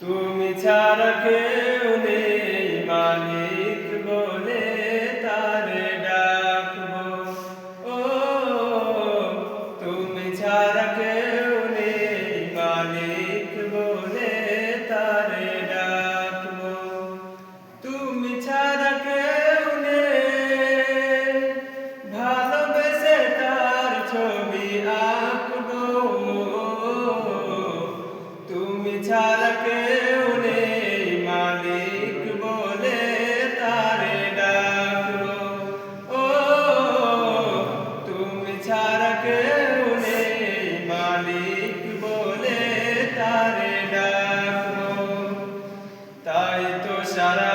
তুমি ছাড়া কেউ ছাড়া কেউ নেই, মালিক বলে তারে ডাকো। ও, তুমি ছাড়া কেউ মালিক বলে তারে ডাকো। তাই তো সারা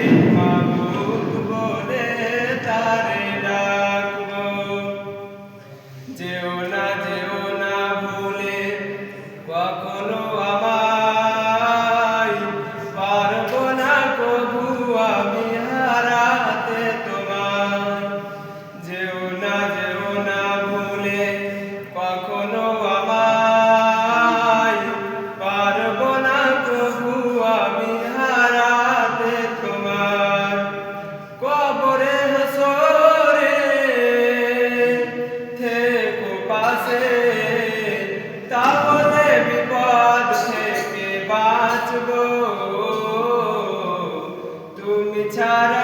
Amen. ছাড়া